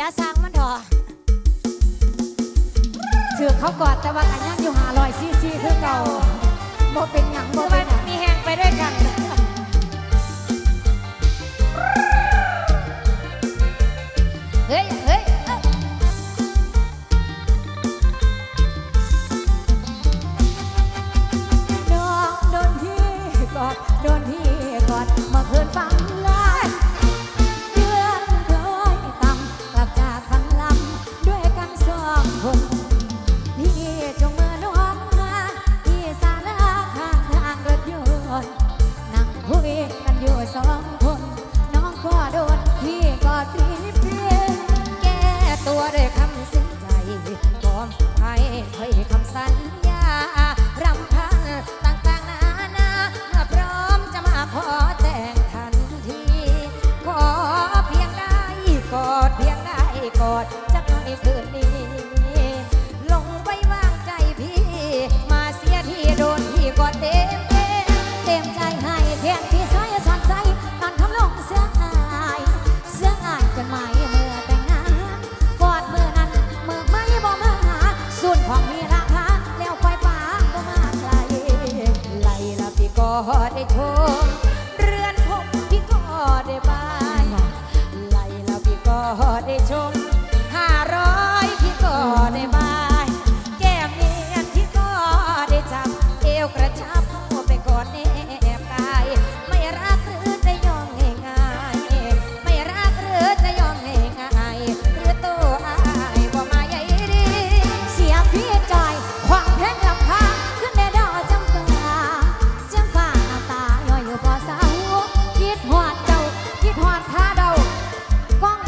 สียสร้างมันเถอะถือเขากอดแต่ว่ากันยังอยู่หาลอยซี่ซี่คือเก่าโมเป็นหยังโมเป็นมีแหงไปด้วยกัน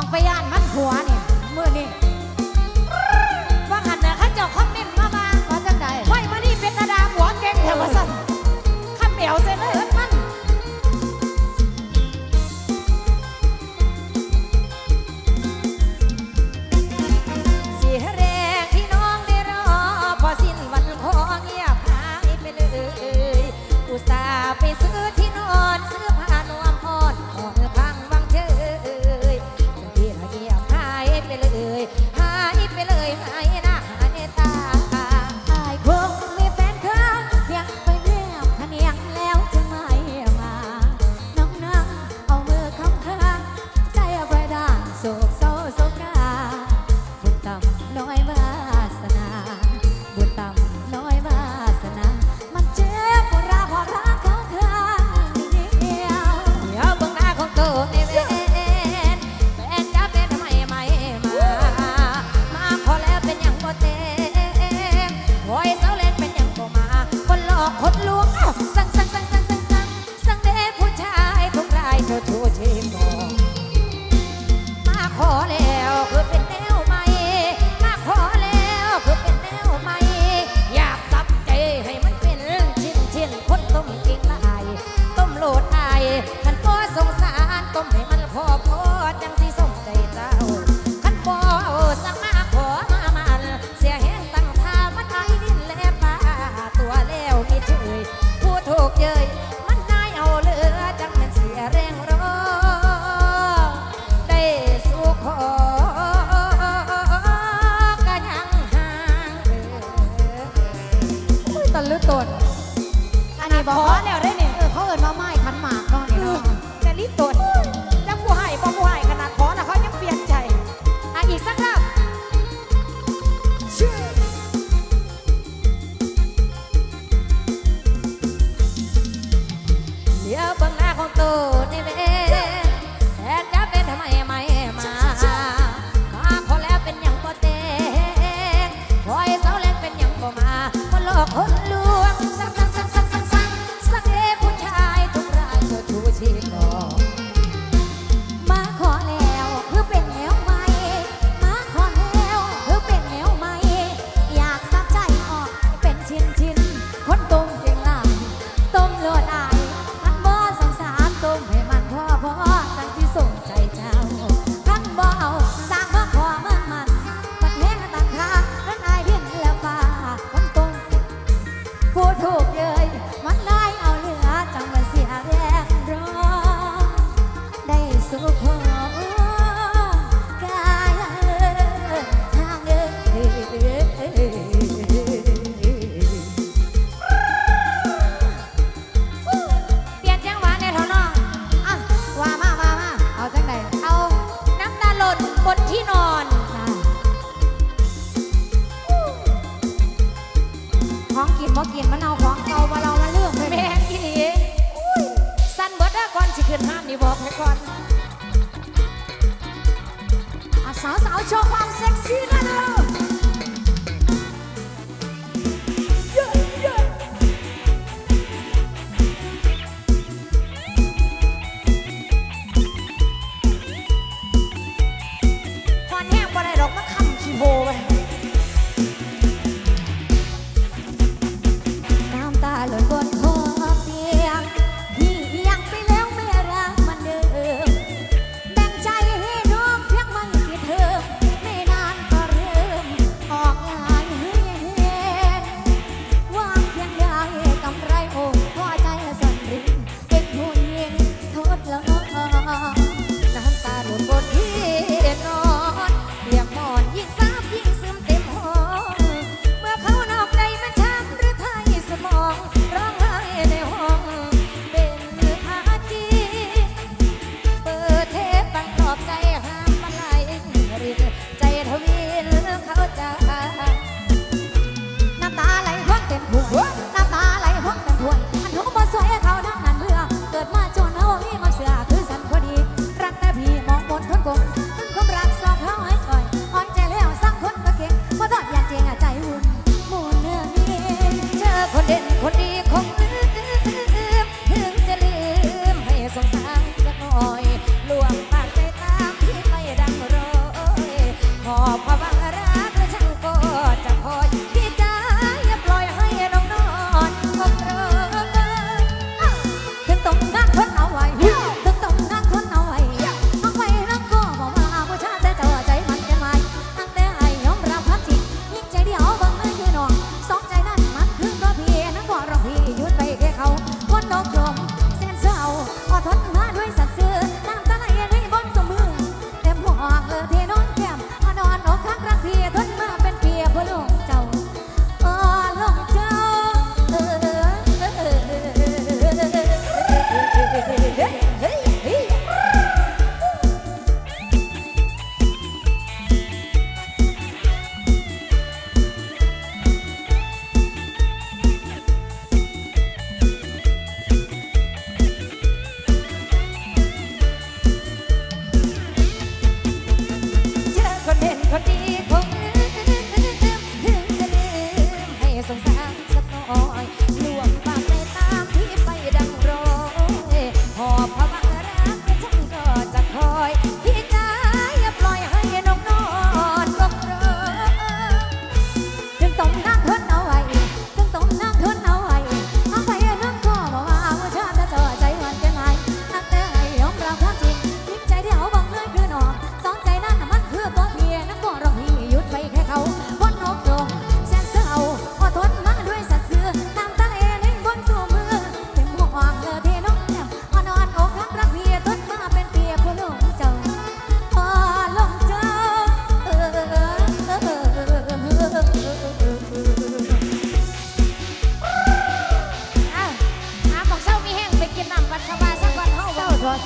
ต้องไปย่านมันหัวนี่มือนี่ว่าขันเนี่ยข้าเจ้าคอมเมนต์มาบ้างว่าจังใดไว้มานี่เป็นนาดาหัวเก่งแถวว่าสั่นขันเหมียวเส้นวันขอเลยมันไปซื้อ นี่บอกให้ก่อนสาวๆโชว์ความเซ็กซี่นะเด้อ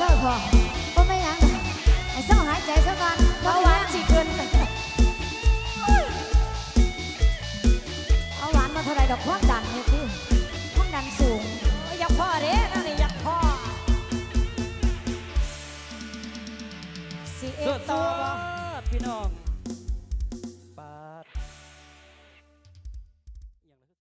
ด้อพอบ่ไม่หยังดอ้เศร้าหายใจซะก่อนเพราะวานจีเกินเอาหวานมาเท่าไรดอกความดันนี่คือความดันสูงอยากพ่อเด้นนี่อยากพ่อสิเอ็ดตัว